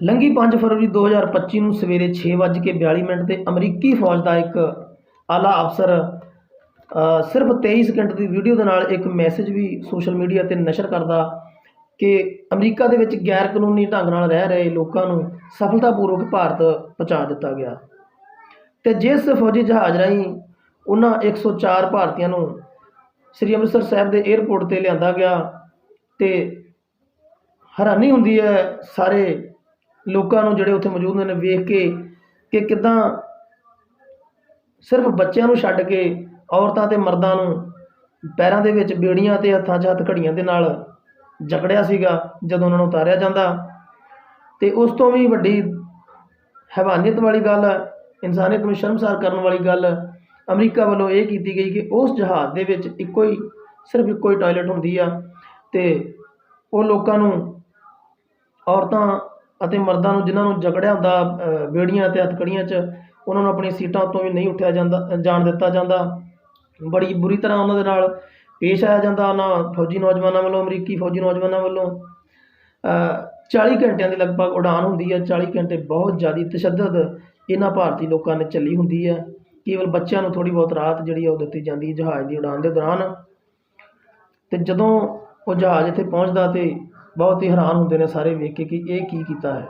ਲੰਘੀ 5 ਫਰਵਰੀ 2025 ਨੂੰ ਸਵੇਰੇ 6:42 ਮਿੰਟ ਤੇ ਅਮਰੀਕੀ ਫੌਜ ਦਾ ਇੱਕ ਆਲਾ ਅਫਸਰ ਸਿਰਫ 23 ਸਕਿੰਟ ਦੀ ਵੀਡੀਓ ਦੇ ਨਾਲ ਇੱਕ ਮੈਸੇਜ ਵੀ ਸੋਸ਼ਲ ਮੀਡੀਆ ਤੇ ਨਸ਼ਰ ਕਰਦਾ ਕਿ ਅਮਰੀਕਾ ਦੇ ਵਿੱਚ ਗੈਰ ਕਾਨੂੰਨੀ ਢੰਗ ਨਾਲ ਰਹਿ ਰਹੇ ਲੋਕਾਂ ਨੂੰ ਸਫਲਤਾਪੂਰਵਕ ਭਾਰਤ ਪਹੁੰਚਾ ਦਿੱਤਾ ਗਿਆ। ਤੇ ਜਿਸ ਫੌਜੀ ਜਹਾਜ਼ ਰਾਹੀਂ ਉਹਨਾਂ 104 ਭਾਰਤੀਆਂ ਨੂੰ ਸ੍ਰੀ ਅੰਮ੍ਰਿਤਸਰ ਸਾਹਿਬ ਦੇ 에ਅਰਪੋਰਟ ਤੇ ਲਿਆਂਦਾ ਗਿਆ ਤੇ ਹੈਰਾਨੀ ਹੁੰਦੀ ਹੈ ਸਾਰੇ ਲੋਕਾਂ ਨੂੰ ਜਿਹੜੇ ਉੱਥੇ ਮੌਜੂਦ ਨੇ ਵੇਖ ਕੇ ਕਿ ਕਿਦਾਂ ਸਿਰਫ ਬੱਚਿਆਂ ਨੂੰ ਛੱਡ ਕੇ ਔਰਤਾਂ ਤੇ ਮਰਦਾਂ ਨੂੰ ਪੈਰਾਂ ਦੇ ਵਿੱਚ ਬੇੜੀਆਂ ਤੇ ਹੱਥਾਂ 'ਚ ਹੱਥ ਘੜੀਆਂ ਦੇ ਨਾਲ ਜਕੜਿਆ ਸੀਗਾ, ਜਦੋਂ ਉਹਨਾਂ ਨੂੰ ਉਤਾਰਿਆ ਜਾਂਦਾ। ਤੇ ਉਸ ਤੋਂ ਵੀ ਵੱਡੀ ਹੈਵਾਨੀਅਤ ਵਾਲੀ ਗੱਲ, ਇਨਸਾਨੀਅਤ ਨੂੰ ਸ਼ਰਮਸਾਰ ਕਰਨ ਵਾਲੀ ਗੱਲ ਅਮਰੀਕਾ ਵੱਲੋਂ ਇਹ ਕੀਤੀ ਗਈ ਕਿ ਉਸ ਜਹਾਜ਼ ਦੇ ਵਿੱਚ ਇੱਕੋ ਹੀ, ਸਿਰਫ ਇੱਕੋ ਹੀ ਟਾਇਲਟ ਹੁੰਦੀ ਆ ਤੇ ਉਹ ਲੋਕਾਂ ਨੂੰ ਔਰਤਾਂ ਅਤੇ ਮਰਦਾਂ ਨੂੰ ਜਿਨ੍ਹਾਂ ਨੂੰ ਜਕੜਿਆ ਹੁੰਦਾ ਬੇੜੀਆਂ ਅਤੇ ਹੱਥਕੜੀਆਂ 'ਚ ਉਹਨਾਂ ਨੂੰ ਆਪਣੀ ਸੀਟਾਂ ਉੱਤੋਂ ਵੀ ਨਹੀਂ ਉੱਠਿਆ ਜਾਂਦਾ ਜਾਣ ਦਿੱਤਾ ਜਾਂਦਾ। ਬੜੀ ਬੁਰੀ ਤਰ੍ਹਾਂ ਉਹਨਾਂ ਦੇ ਨਾਲ ਪੇਸ਼ ਆਇਆ ਜਾਂਦਾ ਉਹਨਾਂ ਫੌਜੀ ਨੌਜਵਾਨਾਂ ਵੱਲੋਂ ਅਮਰੀਕੀ ਫੌਜੀ ਨੌਜਵਾਨਾਂ ਵੱਲੋਂ। ਅ, 40 ਘੰਟਿਆਂ ਦੀ ਲਗਭਗ ਉਡਾਨ ਹੁੰਦੀ ਹੈ 40 ਘੰਟੇ ਬਹੁਤ ਜ਼ਿਆਦਾ ਤਸ਼ੱਦਦ ਇਹਨਾਂ ਭਾਰਤੀ ਲੋਕਾਂ ਨੇ ਚੱਲੀ ਹੁੰਦੀ ਹੈ। ਕੇਵਲ ਬੱਚਿਆਂ ਨੂੰ ਥੋੜੀ ਬਹੁਤ ਰਾਹਤ ਜਿਹੜੀ ਆ ਉਹ ਦਿੱਤੀ ਜਾਂਦੀ ਹੈ ਜਹਾਜ਼ ਦੀ ਉਡਾਨ ਦੇ ਦੌਰਾਨ। ਤੇ ਜਦੋਂ ਉਹ ਜਹਾਜ਼ ਇੱਥੇ ਪਹੁੰਚਦਾ ਤੇ ਬਹੁਤ ਹੀ ਹੈਰਾਨ ਹੁੰਦੇ ਨੇ ਸਾਰੇ ਵੇਖ ਕੇ ਕਿ ਇਹ ਕੀ ਕੀਤਾ ਹੈ।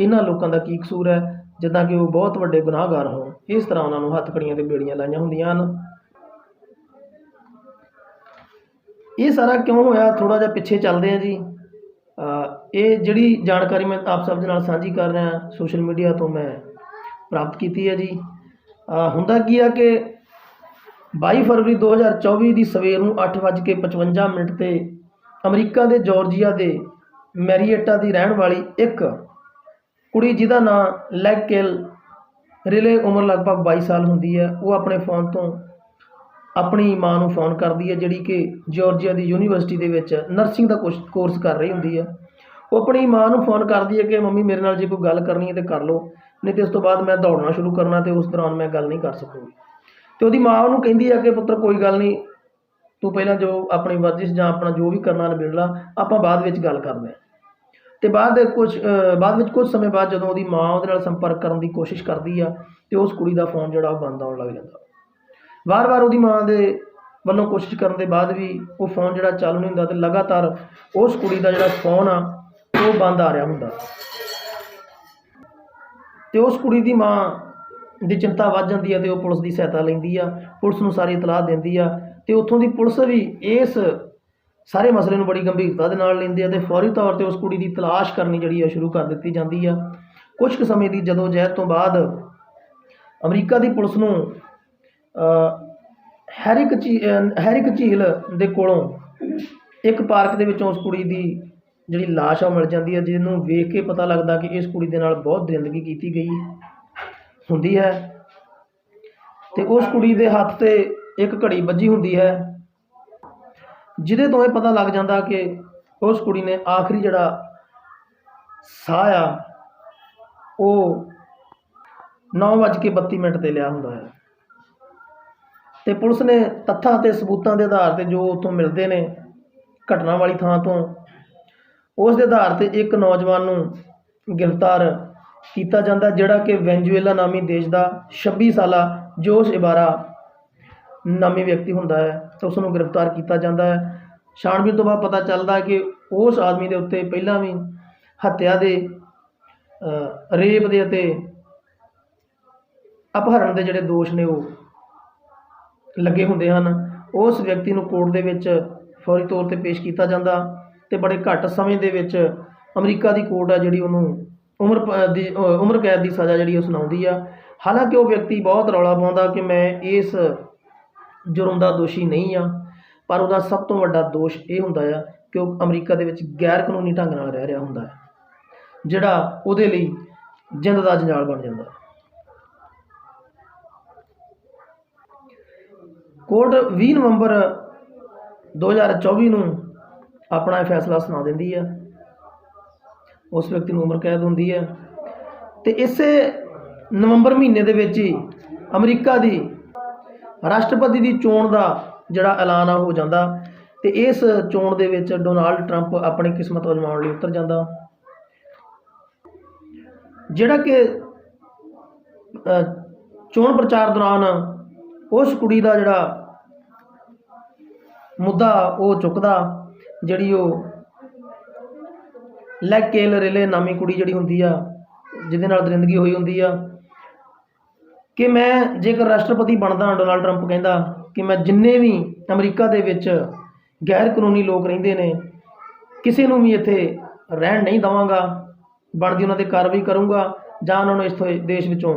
ਇਹਨਾਂ ਲੋਕਾਂ ਦਾ ਕੀ ਕਸੂਰ ਹੈ? ਜਿੱਦਾਂ ਕਿ ਉਹ ਬਹੁਤ ਵੱਡੇ ਗੁਨਾਹਗਾਰ ਹੋਣ। ਇਸ ਤਰ੍ਹਾਂ ਉਹਨਾਂ ਨੂੰ ਹੱਥਕੜੀਆਂ ਤੇ ਬੇੜੀਆਂ ਲਾਈਆਂ ਹੁੰਦੀਆਂ ਹਨ। ਇਹ ਸਾਰਾ ਕਿਉਂ ਹੋਇਆ? ਥੋੜਾ ਜਿਹਾ ਪਿੱਛੇ ਚੱਲਦੇ ਹਾਂ ਜੀ। ਇਹ ਜਿਹੜੀ ਜਾਣਕਾਰੀ ਮੈਂ ਆਪ ਸਭ ਦੇ ਨਾਲ ਸਾਂਝੀ ਕਰ ਰਿਹਾ ਸੋਸ਼ਲ ਮੀਡੀਆ ਤੋਂ ਮੈਂ ਪ੍ਰਾਪਤ ਕੀਤੀ ਹੈ ਜੀ। ਹੁੰਦਾ ਕੀ ਆ ਕਿ 22 ਫਰਵਰੀ 2024 ਦੀ ਸਵੇਰ ਨੂੰ 8:55 ਮਿੰਟ ਤੇ ਅਮਰੀਕਾ ਦੇ ਜਾਰਜੀਆ ਦੇ ਮੈਰੀਏਟਾ ਦੀ ਰਹਿਣ ਵਾਲੀ ਇੱਕ ਕੁੜੀ ਜਿਹਦਾ ਨਾਂ ਲੈਗਕੇਲ ਰਿਲੇ ਉਮਰ ਲਗਭਗ 22 ਸਾਲ ਹੁੰਦੀ ਹੈ, ਉਹ ਆਪਣੇ ਫੋਨ ਤੋਂ ਆਪਣੀ ਮਾਂ ਨੂੰ ਫੋਨ ਕਰਦੀ ਹੈ, ਜਿਹੜੀ ਕਿ ਜਾਰਜੀਆ ਦੀ ਯੂਨੀਵਰਸਿਟੀ ਦੇ ਵਿੱਚ ਨਰਸਿੰਗ ਦਾ ਕੁਛ ਕੋਰਸ ਕਰ ਰਹੀ ਹੁੰਦੀ ਹੈ। ਉਹ ਆਪਣੀ ਮਾਂ ਨੂੰ ਫੋਨ ਕਰਦੀ ਹੈ ਕਿ ਮੰਮੀ ਮੇਰੇ ਨਾਲ ਜੇ ਕੋਈ ਗੱਲ ਕਰਨੀ ਹੈ ਤੇ ਕਰ ਲਓ, ਨਹੀਂ ਤੇ ਉਸ ਤੋਂ ਬਾਅਦ ਮੈਂ ਦੌੜਨਾ ਸ਼ੁਰੂ ਕਰਨਾ ਤੇ ਉਸ ਦੌਰਾਨ ਮੈਂ ਗੱਲ ਨਹੀਂ ਕਰ ਸਕੂੰਗੀ। ਤੇ ਉਹਦੀ ਮਾਂ ਉਹਨੂੰ ਕਹਿੰਦੀ ਹੈ ਕਿ ਪੁੱਤਰ ਕੋਈ ਗੱਲ ਨਹੀਂ ਤੂੰ ਪਹਿਲਾਂ ਜੋ ਆਪਣੀ ਵਰਜਿਸ਼ ਜਾਂ ਆਪਣਾ ਜੋ ਵੀ ਕਰਨਾ ਨਿਬੇੜ ਲਾ, ਆਪਾਂ ਬਾਅਦ ਵਿੱਚ ਗੱਲ ਕਰਦੇ ਹਾਂ। ਤੇ ਬਾਅਦ ਦੇ ਕੁਝ ਬਾਅਦ ਵਿੱਚ ਕੁਝ ਸਮੇਂ ਬਾਅਦ ਜਦੋਂ ਉਹਦੀ ਮਾਂ ਉਹਦੇ ਨਾਲ ਸੰਪਰਕ ਕਰਨ ਦੀ ਕੋਸ਼ਿਸ਼ ਕਰਦੀ ਆ, ਤੇ ਉਸ ਕੁੜੀ ਦਾ ਫੋਨ ਜਿਹੜਾ ਉਹ ਬੰਦ ਆਉਣ ਲੱਗ ਜਾਂਦਾ। ਵਾਰ-ਵਾਰ ਉਹਦੀ ਮਾਂ ਦੇ ਵੱਲੋਂ ਕੋਸ਼ਿਸ਼ ਕਰਨ ਦੇ ਬਾਅਦ ਵੀ ਉਹ ਫੋਨ ਜਿਹੜਾ ਚਾਲੂ ਨਹੀਂ ਹੁੰਦਾ ਤੇ ਲਗਾਤਾਰ ਉਸ ਕੁੜੀ ਦਾ ਜਿਹੜਾ ਫੋਨ ਆ, ਉਹ ਬੰਦ ਆ ਰਿਹਾ ਹੁੰਦਾ। ਤੇ ਉਸ ਕੁੜੀ ਦੀ ਮਾਂ ਦੀ ਚਿੰਤਾ ਵੱਧ ਜਾਂਦੀ ਹੈ ਤੇ ਉਹ ਪੁਲਿਸ ਦੀ ਸਹਾਇਤਾ ਲੈਂਦੀ ਆ, ਪੁਲਿਸ ਨੂੰ ਸਾਰੀ ਇਤਲਾਹ ਦਿੰਦੀ ਆ ਤੇ ਉੱਥੋਂ ਦੀ ਪੁਲਿਸ ਵੀ ਇਸ ਸਾਰੇ ਮਸਲੇ ਨੂੰ ਬੜੀ ਗੰਭੀਰਤਾ ਦੇ ਨਾਲ ਲੈਂਦੇ ਆ ਤੇ ਫੌਰੀ ਤੌਰ ਤੇ ਉਸ ਕੁੜੀ ਦੀ ਤਲਾਸ਼ ਕਰਨੀ ਜਿਹੜੀ ਆ ਸ਼ੁਰੂ ਕਰ ਦਿੱਤੀ ਜਾਂਦੀ ਆ। ਕੁਝ ਕੁ ਸਮੇਂ ਦੀ ਜਦੋਂ ਜਹਿਦ ਤੋਂ ਬਾਅਦ ਅਮਰੀਕਾ ਦੀ ਪੁਲਿਸ ਨੂੰ ਅ, ਹੈਰਿਕ ਝੀ ਅ, ਹੈਰਿਕ ਝੀਲ ਦੇ ਕੋਲੋਂ ਇੱਕ ਪਾਰਕ ਦੇ ਵਿੱਚੋਂ ਉਸ ਕੁੜੀ ਦੀ ਜਿਹੜੀ ਲਾਸ਼ ਆ ਉਹ ਮਿਲ ਜਾਂਦੀ ਹੈ ਜਿਹਨੂੰ ਵੇਖ ਕੇ ਪਤਾ ਲੱਗਦਾ ਕਿ ਇਸ ਕੁੜੀ ਦੇ ਨਾਲ ਬਹੁਤ ਦਰਿੰਦਗੀ ਕੀਤੀ ਗਈ ਹੁੰਦੀ ਹੈ। ਤੇ ਉਸ ਕੁੜੀ ਦੇ ਹੱਥ ਤੇ ਇੱਕ ਘੜੀ ਵੱਜੀ ਹੁੰਦੀ ਹੈ, ਜਿਹਦੇ ਤੋਂ ਇਹ ਪਤਾ ਲੱਗ ਜਾਂਦਾ ਕਿ ਉਸ ਕੁੜੀ ਨੇ ਆਖਰੀ ਜਿਹੜਾ ਸਾਹ ਆ, ਉਹ 9:32 ਮਿੰਟ ਤੇ ਲਿਆ ਹੁੰਦਾ ਹੈ। ਤੇ ਪੁਲਿਸ ਨੇ ਤੱਥਾਂ ਤੇ ਸਬੂਤਾਂ ਦੇ ਆਧਾਰ ਤੇ ਜੋ ਉੱਥੋਂ ਮਿਲਦੇ ਨੇ ਘਟਨਾ ਵਾਲੀ ਥਾਂ ਤੋਂ, ਉਸ ਦੇ ਆਧਾਰ ਤੇ ਇੱਕ ਨੌਜਵਾਨ ਨੂੰ ਗ੍ਰਿਫਤਾਰ ਕੀਤਾ ਜਾਂਦਾ, ਜਿਹੜਾ ਕਿ ਵੈਨਜ਼ੂਏਲਾ ਨਾਮੀ ਦੇਸ਼ ਦਾ 26 ਸਾਲਾ ਜੋਸ਼ ਇਬਾਰਾ ਨਾਮੀ ਵਿਅਕਤੀ ਹੁੰਦਾ ਹੈ ਤਾਂ ਉਸ ਨੂੰ ਗ੍ਰਿਫਤਾਰ ਕੀਤਾ ਜਾਂਦਾ ਹੈ। ਛਾਣਬੀਨ ਤੋਂ ਬਾਅਦ ਪਤਾ ਚੱਲਦਾ ਕਿ ਉਸ ਆਦਮੀ ਦੇ ਉੱਤੇ ਪਹਿਲਾਂ ਵੀ ਹੱਤਿਆ ਦੇ ਰੇਪ ਦੇ ਅਤੇ ਅਪਹਰਨ ਦੇ ਜਿਹੜੇ ਦੋਸ਼ ਨੇ ਉਹ ਲੱਗੇ ਹੁੰਦੇ ਹਨ। ਉਸ ਵਿਅਕਤੀ ਨੂੰ ਕੋਰਟ ਦੇ ਵਿੱਚ ਫੌਰੀ ਤੌਰ ਤੇ ਪੇਸ਼ ਕੀਤਾ ਜਾਂਦਾ ਤੇ ਬੜੇ ਘੱਟ ਸਮੇਂ ਦੇ ਵਿੱਚ ਅਮਰੀਕਾ ਦੀ ਕੋਰਟ ਆ ਜਿਹੜੀ ਉਹਨੂੰ ਉਮਰ ਦੀ ਉਮਰ ਕੈਦ ਦੀ ਸਜ਼ਾ ਜਿਹੜੀ ਉਹ ਸੁਣਾਉਂਦੀ ਆ। ਹਾਲਾਂਕਿ ਉਹ ਵਿਅਕਤੀ ਬਹੁਤ ਰੌਲਾ ਪਾਉਂਦਾ ਕਿ ਮੈਂ ਇਸ ਜੁਰਮ ਦਾ ਦੋਸ਼ੀ ਨਹੀਂ ਆ, ਪਰ ਉਹਦਾ ਸਭ ਤੋਂ ਵੱਡਾ ਦੋਸ਼ ਇਹ ਹੁੰਦਾ ਆ ਕਿ ਉਹ ਅਮਰੀਕਾ ਦੇ ਵਿੱਚ ਗੈਰ ਕਾਨੂੰਨੀ ਢੰਗ ਨਾਲ ਰਹਿ ਰਿਹਾ ਹੁੰਦਾ ਹੈ, ਜਿਹੜਾ ਉਹਦੇ ਲਈ ਜਿੰਦ ਦਾ ਜੰਜਾਲ ਬਣ ਜਾਂਦਾ। ਹੈ ਕੋਰਟ 20 ਨਵੰਬਰ 2024 ਨੂੰ ਆਪਣਾ ਇਹ ਫੈਸਲਾ ਸੁਣਾ ਦਿੰਦੀ ਹੈ ਉਸ ਵਿਅਕਤੀ ਨੂੰ ਉਮਰ ਕੈਦ ਹੁੰਦੀ ਹੈ ਤੇ ਇਸੇ ਨਵੰਬਰ ਮਹੀਨੇ ਦੇ ਵਿੱਚ ਹੀ ਅਮਰੀਕਾ ਦੀ ਰਾਸ਼ਟਰਪਤੀ ਦੀ ਚੋਣ ਦਾ ਜਿਹੜਾ ਐਲਾਨ ਆ ਹੋ ਜਾਂਦਾ। ਤੇ ਇਸ ਚੋਣ ਦੇ ਵਿੱਚ ਡੋਨਾਲਡ ਟਰੰਪ ਆਪਣੀ ਕਿਸਮਤ ਅਜ਼ਮਾਉਣ ਲਈ ਉਤਰ ਜਾਂਦਾ। ਜਿਹੜਾ ਕਿ ਚੋਣ ਪ੍ਰਚਾਰ ਦੌਰਾਨ ਉਸ ਕੁੜੀ ਦਾ ਜਿਹੜਾ ਮੁੱਦਾ, ਉਹ ਚੁੱਕਦਾ, ਜਿਹੜੀ ਉਹ ਲੈਗ ਕੇਲ ਰਿਲੇ ਨਾਮੀ ਕੁੜੀ ਜਿਹੜੀ ਹੁੰਦੀ ਆ, ਜਿਹਦੇ ਨਾਲ ਦਰਿੰਦਗੀ ਹੋਈ ਹੁੰਦੀ ਆ ਕਿ ਮੈਂ ਜੇਕਰ ਰਾਸ਼ਟਰਪਤੀ ਬਣਦਾ, ਡੋਨਾਲਡ ਟਰੰਪ ਕਹਿੰਦਾ ਕਿ ਮੈਂ ਜਿੰਨੇ ਵੀ ਅਮਰੀਕਾ ਦੇ ਵਿੱਚ ਗੈਰ ਕਾਨੂੰਨੀ ਲੋਕ ਰਹਿੰਦੇ ਨੇ, ਕਿਸੇ ਨੂੰ ਵੀ ਇੱਥੇ ਰਹਿਣ ਨਹੀਂ ਦਵਾਂਗਾ, ਬਣਦੀ ਉਹਨਾਂ ਤੇ ਕਾਰਵਾਈ ਕਰੂੰਗਾ ਜਾਂ ਉਹਨਾਂ ਨੂੰ ਇਸ ਦੇਸ਼ ਵਿੱਚੋਂ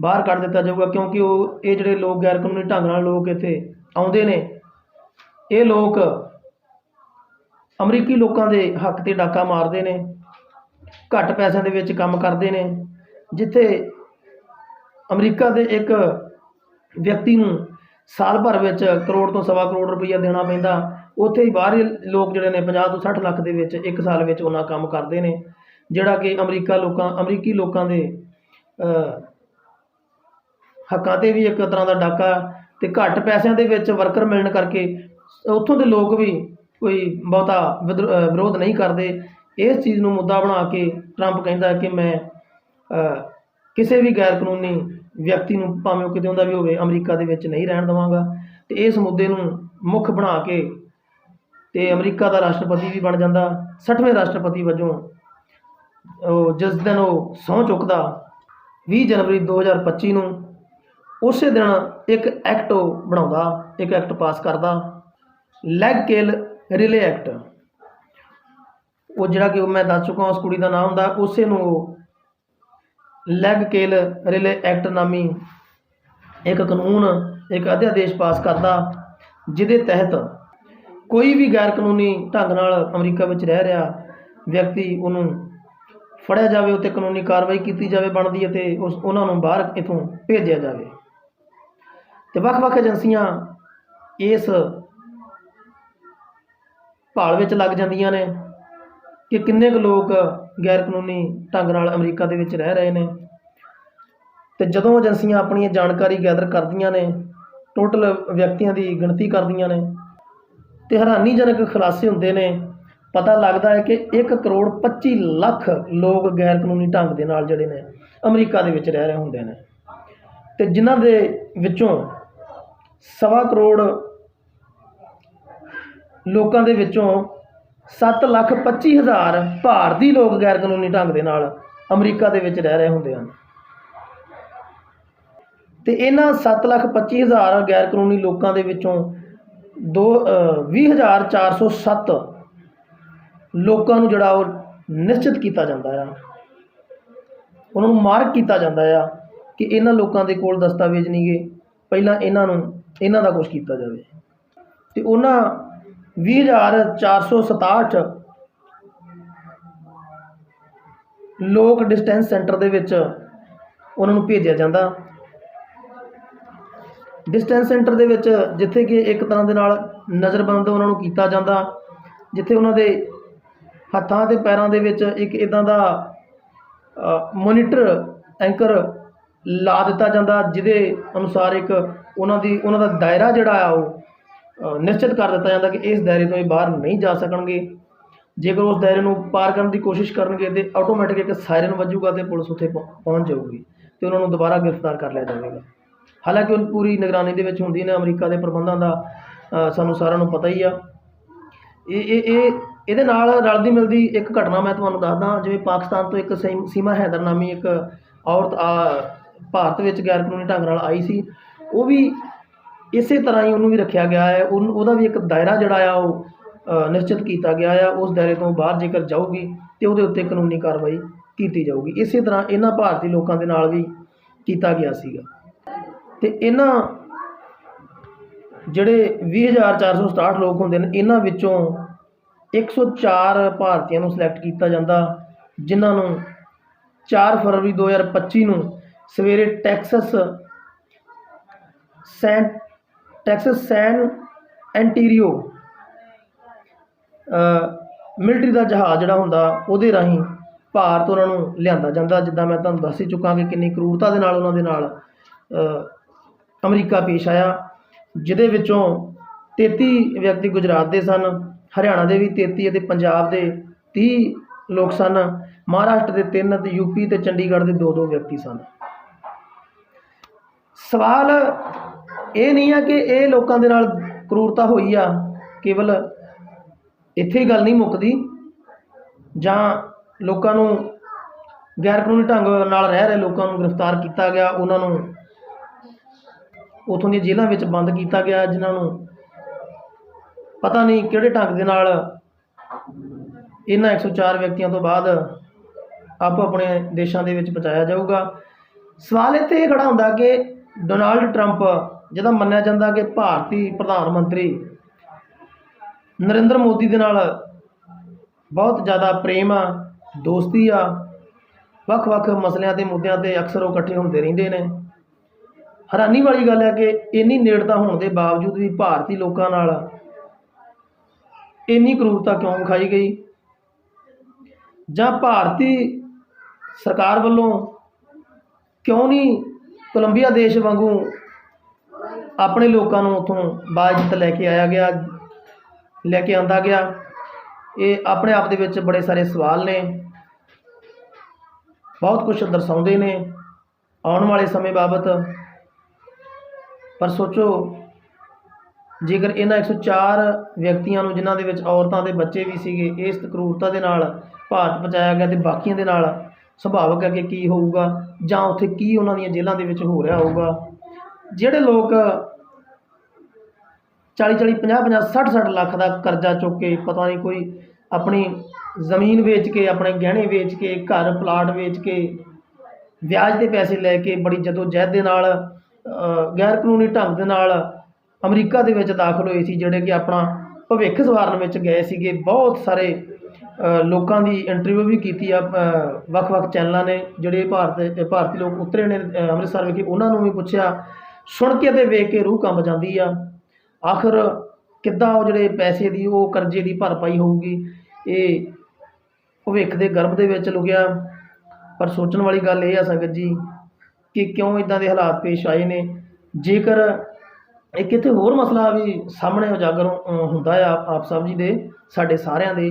ਬਾਹਰ ਕੱਢ ਦਿੱਤਾ ਜਾਊਗਾ, ਕਿਉਂਕਿ ਉਹ ਇਹ ਜਿਹੜੇ ਲੋਕ ਗੈਰ ਕਾਨੂੰਨੀ ਢੰਗ ਨਾਲ ਲੋਕ ਇੱਥੇ ਆਉਂਦੇ ਨੇ, ਇਹ ਲੋਕ ਅਮਰੀਕੀ ਲੋਕਾਂ ਦੇ ਹੱਕ ਤੇ ਡਾਕਾ ਮਾਰਦੇ ਨੇ, ਘੱਟ ਪੈਸਿਆਂ ਦੇ ਵਿੱਚ ਕੰਮ ਕਰਦੇ ਨੇ, ਜਿੱਥੇ ਅਮਰੀਕਾ ਦੇ ਇੱਕ ਵਿਅਕਤੀ ਨੂੰ ਸਾਲ ਭਰ ਵਿੱਚ ਕਰੋੜ ਤੋਂ ਸਵਾ ਕਰੋੜ ਰੁਪਈਆ ਦੇਣਾ ਪੈਂਦਾ। ਉੱਥੇ ਹੀ ਬਾਹਰੀ ਲੋਕ ਜਿਹੜੇ ਨੇ 50 ਤੋਂ 60 ਲੱਖ ਦੇ ਵਿੱਚ ਇੱਕ ਸਾਲ ਵਿੱਚ ਉਹਨਾਂ ਕੰਮ ਕਰਦੇ ਨੇ, ਜਿਹੜਾ ਕਿ ਅਮਰੀਕਾ ਲੋਕਾਂ, ਅਮਰੀਕੀ ਲੋਕਾਂ ਦੇ ਹੱਕਾਂ ਤੇ ਵੀ ਇੱਕ ਤਰ੍ਹਾਂ ਦਾ ਡਾਕਾ ਤੇ ਘੱਟ ਪੈਸਿਆਂ ਦੇ ਵਿੱਚ ਵਰਕਰ ਮਿਲਣ ਕਰਕੇ ਉੱਥੋਂ ਦੇ ਲੋਕ ਵੀ ਕੋਈ ਬਹੁਤਾ ਵਿਦਰੋ- ਵਿਰੋਧ ਨਹੀਂ ਕਰਦੇ। ਇਸ ਚੀਜ਼ ਨੂੰ ਮੁੱਦਾ ਬਣਾ ਕੇ ਟਰੰਪ ਕਹਿੰਦਾ ਕਿ ਮੈਂ ਕਿਸੇ ਵੀ ਗੈਰ ਕਾਨੂੰਨੀ ਵਿਅਕਤੀ ਨੂੰ, ਭਾਵੇਂ ਉਹ ਕਿਤੇ ਹੁੰਦਾ ਵੀ ਹੋਵੇ, ਅਮਰੀਕਾ ਦੇ ਵਿੱਚ ਨਹੀਂ ਰਹਿਣ ਦੇਵਾਂਗਾ। ਤੇ ਇਸ ਮੁੱਦੇ ਨੂੰ ਮੁੱਖ ਬਣਾ ਕੇ ਤੇ ਅਮਰੀਕਾ ਦਾ ਰਾਸ਼ਟਰਪਤੀ ਵੀ ਬਣ ਜਾਂਦਾ। 60ਵੇਂ ਰਾਸ਼ਟਰਪਤੀ ਵਜੋਂ ਉਹ ਜਿਸ ਦਿਨ ਉਹ ਸਹੁੰ ਚੁੱਕਦਾ 20 ਜਨਵਰੀ 2025 ਨੂੰ, ਉਸੇ ਦਿਨ ਇੱਕ ਐਕਟ ਬਣਾਉਂਦਾ, ਇੱਕ ਐਕਟ ਪਾਸ ਕਰਦਾ। ਲੈਗ ਕੇਲ ਰਿਲੇ ਐਕਟ ਉਹ ਜਿਹੜਾ ਕਿ ਉਹ ਮੈਂ ਦੱਸ ਚੁੱਕਾ, ਉਸ ਕੁੜੀ ਦਾ ਨਾਮ ਹੁੰਦਾ, ਉਸੇ ਨੂੰ ਉਹ ਲੈਗ ਕੇਲ ਰਿਲੇ ਐਕਟ ਨਾਮੀ ਇੱਕ ਕਾਨੂੰਨ, ਇੱਕ ਅਧਿਆਦੇਸ਼ ਪਾਸ ਕਰਦਾ, ਜਿਹਦੇ ਤਹਿਤ ਕੋਈ ਵੀ ਗੈਰ ਕਾਨੂੰਨੀ ਢੰਗ ਨਾਲ ਅਮਰੀਕਾ ਵਿੱਚ ਰਹਿ ਰਿਹਾ ਵਿਅਕਤੀ ਉਹਨੂੰ ਫੜਿਆ ਜਾਵੇ, ਉੱਤੇ ਕਾਨੂੰਨੀ ਕਾਰਵਾਈ ਕੀਤੀ ਜਾਵੇ ਬਣਦੀ ਅਤੇ ਉਸ, ਉਹਨਾਂ ਨੂੰ ਬਾਹਰ ਇਥੋਂ ਭੇਜਿਆ ਜਾਵੇ। ਤੇ ਵੱਖ-ਵੱਖ ਏਜੰਸੀਆਂ ਇਸ ਭਾਲ ਵਿੱਚ ਲੱਗ ਜਾਂਦੀਆਂ ਨੇ। ਕਿ ਕਿੰਨੇ ਕੁ ਲੋਕ ਗੈਰ ਕਾਨੂੰਨੀ ਢੰਗ ਨਾਲ ਅਮਰੀਕਾ ਦੇ ਵਿੱਚ ਰਹਿ ਰਹੇ ਨੇ? ਤੇ ਜਦੋਂ ਏਜੰਸੀਆਂ ਆਪਣੀਆਂ ਜਾਣਕਾਰੀ ਗੈਦਰ ਕਰਦੀਆਂ ਨੇ, ਟੋਟਲ ਵਿਅਕਤੀਆਂ ਦੀ ਗਿਣਤੀ ਕਰਦੀਆਂ ਨੇ, ਤੇ ਹੈਰਾਨੀਜਨਕ ਖੁਲਾਸੇ ਹੁੰਦੇ ਨੇ, ਪਤਾ ਲੱਗਦਾ ਹੈ ਕਿ 1 ਕਰੋੜ 25 ਲੱਖ ਲੋਕ ਗੈਰ ਕਾਨੂੰਨੀ ਢੰਗ ਦੇ ਨਾਲ ਜਿਹੜੇ ਨੇ, ਅਮਰੀਕਾ ਦੇ ਵਿੱਚ ਰਹਿ ਰਹੇ ਹੁੰਦੇ ਨੇ। ਤੇ ਜਿਨ੍ਹਾਂ ਦੇ ਵਿੱਚੋਂ ਸਵਾ ਕਰੋੜ ਲੋਕਾਂ ਦੇ ਵਿੱਚੋਂ 7 ਲੱਖ 25 ਹਜ਼ਾਰ ਭਾਰਤੀ ਲੋਕ ਗੈਰ ਕਾਨੂੰਨੀ ਢੰਗ ਦੇ ਨਾਲ ਅਮਰੀਕਾ ਦੇ ਵਿੱਚ ਰਹਿ ਰਹੇ ਹੁੰਦੇ ਹਨ। ਤੇ ਇਹਨਾਂ 7 ਲੱਖ 25 ਹਜ਼ਾਰ ਗੈਰ ਕਾਨੂੰਨੀ ਲੋਕਾਂ ਦੇ ਵਿੱਚੋਂ ਦੋ ਅ, 20407 ਲੋਕਾਂ ਨੂੰ ਜਿਹੜਾ ਉਹ ਨਿਸ਼ਚਿਤ ਕੀਤਾ ਜਾਂਦਾ ਆ। ਉਹਨਾਂ ਨੂੰ ਮਾਰਕ ਕੀਤਾ ਜਾਂਦਾ ਆ ਕਿ ਇਹਨਾਂ ਲੋਕਾਂ ਦੇ ਕੋਲ ਦਸਤਾਵੇਜ਼ ਨਹੀਂਗੇ। ਪਹਿਲਾਂ ਇਹਨਾਂ ਨੂੰ ਇਹਨਾਂ ਦਾ ਕੁਝ ਕੀਤਾ ਜਾਵੇ। ਤੇ ਉਹਨਾਂ 20467 ਲੋਕ ਡਿਸਟੈਂਸ ਸੈਂਟਰ ਦੇ ਵਿੱਚ ਉਹਨਾਂ ਨੂੰ ਭੇਜਿਆ ਜਾਂਦਾ। ਡਿਸਟੈਂਸ ਸੈਂਟਰ ਦੇ ਵਿੱਚ ਜਿੱਥੇ ਕਿ ਇੱਕ ਤਰ੍ਹਾਂ ਦੇ ਨਾਲ ਨਜ਼ਰਬੰਦ ਉਹਨਾਂ ਨੂੰ ਕੀਤਾ ਜਾਂਦਾ, ਜਿੱਥੇ ਉਹਨਾਂ ਦੇ ਹੱਥਾਂ ਤੇ ਪੈਰਾਂ ਦੇ ਵਿੱਚ ਇੱਕ ਇਦਾਂ ਦਾ ਮੋਨੀਟਰ ਐਂਕਰ ਲਾ ਦਿੱਤਾ ਜਾਂਦਾ, ਜਿਹਦੇ ਅਨੁਸਾਰ ਇੱਕ ਉਹਨਾਂ ਦੀ, ਉਹਨਾਂ ਦਾ ਦਾਇਰਾ ਜਿਹੜਾ ਆ ਉਹ ਨਿਸ਼ਚਿਤ ਕਰ ਦਿੱਤਾ ਜਾਂਦਾ ਕਿ ਇਸ ਦਾਇਰੇ ਤੋਂ ਇਹ ਬਾਹਰ ਨਹੀਂ ਜਾ ਸਕਣਗੇ। ਜੇਕਰ ਉਸ ਦਾਇਰੇ ਨੂੰ ਪਾਰ ਕਰਨ ਦੀ ਕੋਸ਼ਿਸ਼ ਕਰਨਗੇ ਤੇ ਆਟੋਮੈਟਿਕ ਇੱਕ ਸਾਇਰਨ ਵੱਜੂਗਾ ਤੇ ਪੁਲਿਸ ਉੱਥੇ ਪਹੁੰ- ਪਹੁੰਚ ਜਾਊਗੀ ਤੇ ਉਹਨਾਂ ਨੂੰ ਦੁਬਾਰਾ ਗ੍ਰਿਫਤਾਰ ਕਰ ਲਿਆ ਜਾਵੇਗਾ। ਹਾਲਾਂਕਿ ਉਹ ਪੂਰੀ ਨਿਗਰਾਨੀ ਦੇ ਵਿੱਚ ਹੁੰਦੀ ਨੇ, ਅਮਰੀਕਾ ਦੇ ਪ੍ਰਬੰਧਾਂ ਦਾ ਸਾਨੂੰ ਸਾਰਿਆਂ ਨੂੰ ਪਤਾ ਹੀ ਆ। ਇਹ ਇਹ ਇਹ, ਇਹਦੇ ਨਾਲ ਰਲਦੀ ਮਿਲਦੀ ਇੱਕ ਘਟਨਾ ਮੈਂ ਤੁਹਾਨੂੰ ਦੱਸਦਾ, ਜਿਵੇਂ ਪਾਕਿਸਤਾਨ ਤੋਂ ਇੱਕ ਸੀਮਾ ਹੈਦਰ ਨਾਮੀ ਇੱਕ ਔਰਤ, ਆ, ਭਾਰਤ ਵਿੱਚ ਗੈਰ ਕਾਨੂੰਨੀ ਢੰਗ ਨਾਲ ਆਈ ਸੀ। ਉਹ ਵੀ ਇਸੇ ਤਰ੍ਹਾਂ ਹੀ ਉਹਨੂੰ ਵੀ ਰੱਖਿਆ ਗਿਆ ਹੈ। ਉਹਨ- ਉਹਦਾ ਵੀ ਇੱਕ ਦਾਇਰਾ ਜਿਹੜਾ ਆ ਉਹ ਨਿਸ਼ਚਿਤ ਕੀਤਾ ਗਿਆ ਆ। ਉਸ ਦਾਇਰੇ ਤੋਂ ਬਾਹਰ ਜੇਕਰ ਜਾਊਗੀ ਤੇ ਉਹਦੇ ਉੱਤੇ ਕਾਨੂੰਨੀ ਕਾਰਵਾਈ ਕੀਤੀ ਜਾਊਗੀ। ਇਸੇ ਤਰ੍ਹਾਂ ਇਹਨਾਂ ਭਾਰਤੀ ਲੋਕਾਂ ਦੇ ਨਾਲ ਵੀ ਕੀਤਾ ਗਿਆ ਸੀਗਾ। ਤੇ ਇਹਨਾਂ ਜਿਹੜੇ 20467 ਲੋਕ ਹੁੰਦੇ ਨੇ, ਇਹਨਾਂ ਵਿੱਚੋਂ 104 ਭਾਰਤੀਆਂ ਨੂੰ ਸਿਲੈਕਟ ਕੀਤਾ ਜਾਂਦਾ, ਜਿਨ੍ਹਾਂ ਨੂੰ 4 ਫਰਵਰੀ 2025 ਨੂੰ ਸਵੇਰੇ Texas Saint Texas San Antonio military ਦਾ ਜਹਾਜ਼ ਜਿਹੜਾ ਹੁੰਦਾ ਉਹਦੇ ਰਾਹੀਂ ਭਾਰਤ ਉਹਨਾਂ ਨੂੰ ਲਿਆਂਦਾ ਜਾਂਦਾ। ਜਿੱਦਾਂ ਮੈਂ ਤੁਹਾਨੂੰ ਦੱਸ ਹੀ ਚੁੱਕਾ ਕਿ ਕਿੰਨੀ ਕਰੂਰਤਾ ਦੇ ਨਾਲ ਉਹਨਾਂ ਦੇ ਨਾਲ ਅਮਰੀਕਾ ਪੇਸ਼ ਆਇਆ, ਜਿਹਦੇ ਵਿੱਚੋਂ 33 ਵਿਅਕਤੀ ਗੁਜਰਾਤ ਦੇ ਸਨ, ਹਰਿਆਣਾ ਦੇ ਵੀ 33 ਅਤੇ ਪੰਜਾਬ ਦੇ 30 ਲੋਕ ਸਨ, ਮਹਾਰਾਸ਼ਟਰ ਦੇ ਤਿੰਨ ਤੇ ਯੂਪੀ ਤੇ ਚੰਡੀਗੜ੍ਹ ਦੇ ਦੋ ਦੋ ਵਿਅਕਤੀ ਸਨ। ਸਵਾਲ ਇਹ ਨਹੀਂ ਆ ਕਿ ਇਹ ਲੋਕਾਂ ਦੇ ਨਾਲ ਕਰੂਰਤਾ ਹੋਈ ਆ, ਕੇਵਲ ਇੱਥੇ ਹੀ ਗੱਲ ਨਹੀਂ ਮੁੱਕਦੀ, ਜਾਂ ਲੋਕਾਂ ਨੂੰ ਗੈਰ ਕਾਨੂੰਨੀ ਢੰਗ ਨਾਲ ਰਹਿ ਰਹੇ ਲੋਕਾਂ ਨੂੰ ਗ੍ਰਿਫਤਾਰ ਕੀਤਾ ਗਿਆ, ਉਹਨਾਂ ਨੂੰ ਉਥੋਂ ਦੀਆਂ ਜੇਲ੍ਹਾਂ ਵਿੱਚ ਬੰਦ ਕੀਤਾ ਗਿਆ, ਜਿਨ੍ਹਾਂ ਨੂੰ ਪਤਾ ਨਹੀਂ ਕਿਹੜੇ ਢੰਗ ਦੇ ਨਾਲ ਇਹਨਾਂ 104 ਵਿਅਕਤੀਆਂ ਤੋਂ ਬਾਅਦ ਆਪੋ ਆਪਣੇ ਦੇਸ਼ਾਂ ਦੇ ਵਿੱਚ ਪਹੁੰਚਾਇਆ ਜਾਊਗਾ। ਸਵਾਲ ਇੱਥੇ ਇਹ ਖੜਾ ਹੁੰਦਾ ਕਿ ਡੋਨਾਲਡ ਟਰੰਪ ਜਿਹਦਾ ਮੰਨਿਆ ਜਾਂਦਾ ਕਿ ਭਾਰਤੀ ਪ੍ਰਧਾਨ ਮੰਤਰੀ ਨਰਿੰਦਰ ਮੋਦੀ ਦੇ ਨਾਲ ਬਹੁਤ ਜ਼ਿਆਦਾ ਪ੍ਰੇਮ ਆ, ਦੋਸਤੀ ਆ, ਵੱਖ-ਵੱਖ ਮਸਲਿਆਂ ਤੇ ਮੁੱਦਿਆਂ ਤੇ ਅਕਸਰ ਉਹ ਇਕੱਠੇ ਹੁੰਦੇ ਰਹਿੰਦੇ ਨੇ। ਹੈਰਾਨੀ ਵਾਲੀ ਗੱਲ ਹੈ ਕਿ ਇੰਨੀ ਨੇੜਤਾ ਹੋਣ ਦੇ ਬਾਵਜੂਦ ਵੀ ਭਾਰਤੀ ਲੋਕਾਂ ਨਾਲ ਇੰਨੀ ਕਰੂਰਤਾ ਕਿਉਂ ਵਿਖਾਈ ਗਈ? ਜਾਂ ਭਾਰਤੀ ਸਰਕਾਰ ਵੱਲੋਂ ਕਿਉਂ ਨਹੀਂ ਕੋਲੰਬੀਆ ਦੇਸ਼ ਵਾਂਗੂ ਆਪਣੇ ਲੋਕਾਂ ਨੂੰ ਉੱਥੋਂ ਬਾਜ਼ਤ ਲੈ ਕੇ ਆਇਆ ਗਿਆ, ਲੈ ਕੇ ਆਂਦਾ ਗਿਆ। ਇਹ ਆਪਣੇ ਆਪ ਦੇ ਵਿੱਚ ਬੜੇ ਸਾਰੇ ਸਵਾਲ ਨੇ। ਬਹੁਤ ਕੁਝ ਦਰਸਾਉਂਦੇ ਨੇ ਆਉਣ ਵਾਲੇ ਸਮੇਂ ਬਾਬਤ। ਪਰ ਸੋਚੋ, ਜੇਕਰ ਇਹਨਾਂ 104 ਵਿਅਕਤੀਆਂ ਨੂੰ ਜਿਨ੍ਹਾਂ ਦੇ ਵਿੱਚ ਔਰਤਾਂ ਦੇ ਬੱਚੇ ਵੀ ਸੀਗੇ, ਇਸ ਕਰੂਰਤਾ ਦੇ ਨਾਲ ਭਾਰਤ ਪਹੁੰਚਾਇਆ ਗਿਆ ਤੇ ਬਾਕੀਆਂ ਦੇ ਨਾਲ ਸੁਭਾਵਿਕ ਹੈ ਕਿ ਕੀ ਹੋਊਗਾ ਜਾਂ ਉੱਥੇ ਕੀ ਉਹਨਾਂ ਦੀਆਂ ਜੇਲ੍ਹਾਂ ਦੇ ਵਿੱਚ ਹੋ ਰਿਹਾ ਹੋਊਗਾ ਜਿਹੜੇ ਲੋਕ 40 40 50 50 60 60 ਲੱਖ ਦਾ ਕਰਜ਼ਾ ਚੁੱਕ ਕੇ, ਪਤਾ ਨਹੀਂ ਕੋਈ ਆਪਣੀ ਜ਼ਮੀਨ ਵੇਚ ਕੇ, ਆਪਣੇ ਗਹਿਣੇ ਵੇਚ ਕੇ, ਘਰ ਪਲਾਟ ਵੇਚ ਕੇ, ਵਿਆਜ ਦੇ ਪੈਸੇ ਲੈ ਕੇ, ਬੜੀ ਜਦੋਜਹਿਦ ਦੇ ਨਾਲ ਗੈਰ ਕਾਨੂੰਨੀ ਢੰਗ ਦੇ ਨਾਲ ਅਮਰੀਕਾ ਦੇ ਵਿੱਚ ਦਾਖਲ ਹੋਏ ਸੀ, ਜਿਹੜੇ ਕਿ ਆਪਣਾ ਭਵਿੱਖ ਸਵਾਰਨ ਵਿੱਚ ਗਏ ਸੀਗੇ। ਬਹੁਤ ਸਾਰੇ ਲੋਕਾਂ ਦੀ ਇੰਟਰਵਿਊ ਵੀ ਕੀਤੀ ਆ ਵੱਖ-ਵੱਖ ਚੈਨਲਾਂ ਨੇ, ਜਿਹੜੇ ਭਾਰਤ ਭਾਰਤੀ ਲੋਕ ਉਤਰੇ ਨੇ ਅੰਮ੍ਰਿਤਸਰ ਵਿਖੇ, ਉਹਨਾਂ ਨੂੰ ਵੀ ਪੁੱਛਿਆ। ਸੁਣ ਕੇ ਤੇ ਵੇਖ ਕੇ ਰੂਹ ਕੰਬ ਜਾਂਦੀ ਆ। ਆਖਰ ਕਿੱਦਾਂ ਉਹ ਜਿਹੜੇ ਪੈਸੇ ਦੀ, ਉਹ ਕਰਜ਼ੇ ਦੀ ਭਰਪਾਈ ਹੋਊਗੀ? ਇਹ ਭਵਿੱਖ ਦੇ ਗਰਭ ਦੇ ਵਿੱਚ ਲੁਕਿਆ। ਪਰ ਸੋਚਣ ਵਾਲੀ ਗੱਲ ਇਹ ਆ ਸੰਗਤ ਜੀ ਕਿ ਕਿਉਂ ਇਦਾਂ ਦੇ ਹਾਲਾਤ ਪੇਸ਼ ਆਏ ਨੇ? ਜੇਕਰ ਇੱਕ ਇੱਥੇ ਹੋਰ ਮਸਲਾ ਵੀ ਸਾਹਮਣੇ ਉਜਾਗਰ ਹੁੰਦਾ ਆ ਆਪ ਸਾਹਿਬ ਜੀ ਦੇ, ਸਾਡੇ ਸਾਰਿਆਂ ਦੇ,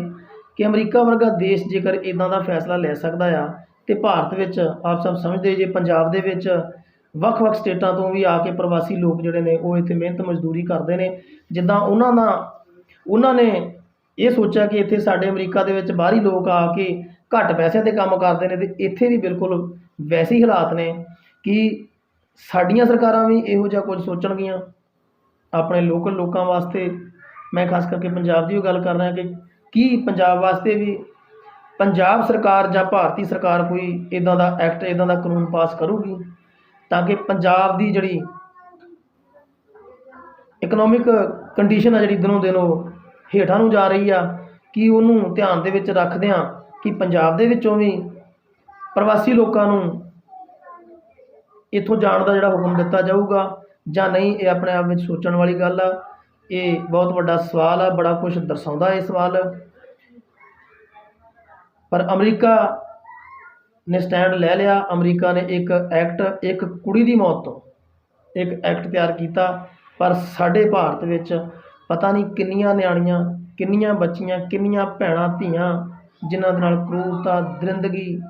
ਕਿ ਅਮਰੀਕਾ ਵਰਗਾ ਦੇਸ਼ ਜੇਕਰ ਇਦਾਂ ਦਾ ਫੈਸਲਾ ਲੈ ਸਕਦਾ ਆ, ਤੇ ਭਾਰਤ ਵਿੱਚ ਆਪ ਸਭ ਸਮਝਦੇ ਜੇ, ਪੰਜਾਬ ਦੇ ਵਿੱਚ ਵੱਖ-ਵੱਖ ਸਟੇਟਾਂ ਤੋਂ ਵੀ ਆ ਕੇ ਪ੍ਰਵਾਸੀ ਲੋਕ ਜਿਹੜੇ ਨੇ ਉਹ ਇੱਥੇ ਮਿਹਨਤ ਮਜ਼ਦੂਰੀ ਕਰਦੇ ਨੇ। ਜਿੱਦਾਂ ਉਹਨਾਂ ਦਾ ਉਹਨਾਂ ਨੇ ਇਹ ਸੋਚਿਆ ਕਿ ਇੱਥੇ ਸਾਡੇ ਅਮਰੀਕਾ ਦੇ ਵਿੱਚ ਬਾਹਰੀ ਲੋਕ ਆ ਕੇ ਘੱਟ ਪੈਸਿਆਂ ਤੇ ਕੰਮ ਕਰਦੇ ਨੇ ਤੇ ਇੱਥੇ ਵੀ ਬਿਲਕੁਲ ਵੈਸੇ ਹੀ ਹਾਲਾਤ ਨੇ ਕਿ ਸਾਡੀਆਂ ਸਰਕਾਰਾਂ ਵੀ ਇਹੋ ਜਿਹਾ ਕੁਝ ਸੋਚਣਗੀਆਂ। ਆਪਣੇ ਲੋਕਲ ਲੋਕਾਂ ਵਾਸਤੇ ਮੈਂ ਖਾਸ ਕਰਕੇ ਪੰਜਾਬ ਦੀ ਉਹ ਗੱਲ ਕਰ ਰਿਹਾ ਕਿ ਕੀ ਪੰਜਾਬ ਵਾਸਤੇ ਵੀ ਪੰਜਾਬ ਸਰਕਾਰ ਜਾਂ ਭਾਰਤੀ ਸਰਕਾਰ ਕੋਈ ਇਦਾਂ ਦਾ ਐਕਟ, ਇਦਾਂ ਦਾ ਕਾਨੂੰਨ ਪਾਸ ਕਰੂਗੀ? ਤਾਂ ਕਿ ਪੰਜਾਬ ਦੀ ਜਿਹੜੀ ਇਕਨੋਮਿਕ ਕੰਡੀਸ਼ਨ ਆ ਜਿਹੜੀ ਦਿਨੋਂ ਦਿਨ ਉਹ ਹੇਠਾਂ ਨੂੰ ਜਾ ਰਹੀ ਆ, ਕਿ ਉਹਨੂੰ ਧਿਆਨ ਦੇ ਵਿੱਚ ਰੱਖਦਿਆਂ ਕਿ ਪੰਜਾਬ ਦੇ ਵਿੱਚੋਂ ਵੀ ਪ੍ਰਵਾਸੀ ਲੋਕਾਂ ਨੂੰ ਇੱਥੋਂ ਜਾਣ ਦਾ ਜਿਹੜਾ ਹੁਕਮ ਦਿੱਤਾ ਜਾਊਗਾ ਜਾਂ ਨਹੀਂ, ਇਹ ਆਪਣੇ ਆਪ ਵਿੱਚ ਸੋਚਣ ਵਾਲੀ ਗੱਲ ਆ। ਇਹ ਬਹੁਤ ਵੱਡਾ ਸਵਾਲ ਆ, ਬੜਾ ਕੁਝ ਦਰਸਾਉਂਦਾ ਇਹ ਸਵਾਲ। ਪਰ ਅਮਰੀਕਾ ਨੇ ਸਟੈਂਡ ਲੈ ਲਿਆ। ਅਮਰੀਕਾ ਨੇ ਇੱਕ ਐਕਟ, ਇੱਕ ਕੁੜੀ ਦੀ ਮੌਤ ਤੋਂ ਇੱਕ ਐਕਟ ਤਿਆਰ ਕੀਤਾ। ਪਰ ਸਾਡੇ ਭਾਰਤ ਵਿੱਚ ਪਤਾ ਨਹੀਂ ਕਿੰਨੀਆਂ ਨਿਆਣੀਆਂ, ਕਿੰਨੀਆਂ ਬੱਚੀਆਂ, ਕਿੰਨੀਆਂ ਭੈਣਾਂ, ਧੀਆਂ ਜਿਨ੍ਹਾਂ ਦੇ ਨਾਲ ਕਰੂਰਤਾ, ਦਰਿੰਦਗੀ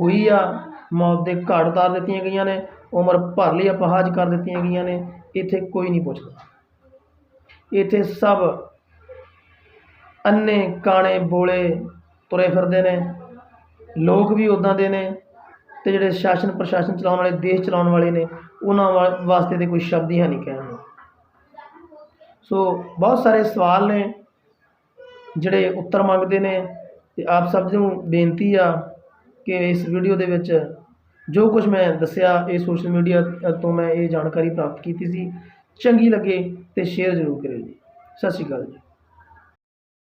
ਹੋਈ ਆ। ਮੌਤ ਦੇ ਘਾਟ ਉਤਾਰ ਦਿੱਤੀਆਂ ਗਈਆਂ ਨੇ। ਉਮਰ ਭਰ ਲਈ ਅਪਹਾਜ ਕਰ ਦਿੱਤੀਆਂ ਗਈਆਂ ਨੇ। ਇੱਥੇ ਕੋਈ ਨਹੀਂ ਪੁੱਛਦਾ। ਇੱਥੇ ਸਭ ਅੰਨੇ ਕਾਣੇ, ਬੋਲੇ ਤੁਰੇ ਫਿਰਦੇ ਨੇ। ਲੋਕ ਵੀ ਉੱਦਾਂ ਦੇ ਨੇ ਅਤੇ ਜਿਹੜੇ ਸ਼ਾਸਨ ਪ੍ਰਸ਼ਾਸਨ ਚਲਾਉਣ ਵਾਲੇ, ਦੇਸ਼ ਚਲਾਉਣ ਵਾਲੇ ਨੇ, ਉਹਨਾਂ ਵਾ- ਵਾਸਤੇ ਤਾਂ ਕੋਈ ਸ਼ਬਦ ਹੀ ਹੈ ਨਹੀਂ ਕਹਿਣ ਨੂੰ। ਸੋ ਬਹੁਤ ਸਾਰੇ ਸਵਾਲ ਨੇ, ਜਿਹੜੇ ਉੱਤਰ ਮੰਗਦੇ ਨੇ ਅਤੇ ਆਪ ਸਭ ਨੂੰ ਬੇਨਤੀ ਆ ਕਿ ਇਸ ਵੀਡੀਓ ਦੇ ਵਿੱਚ ਜੋ ਕੁਝ ਮੈਂ ਦੱਸਿਆ, ਇਹ ਸੋਸ਼ਲ ਮੀਡੀਆ ਤੋਂ ਮੈਂ ਇਹ ਜਾਣਕਾਰੀ ਪ੍ਰਾਪਤ ਕੀਤੀ ਸੀ, ਚੰਗੀ ਲੱਗੇ ਤੇ ਸ਼ੇਅਰ ਜ਼ਰੂਰ ਕਰਿਓ ਜੀ। ਸਤਿ ਸ਼੍ਰੀ ਅਕਾਲ ਜੀ।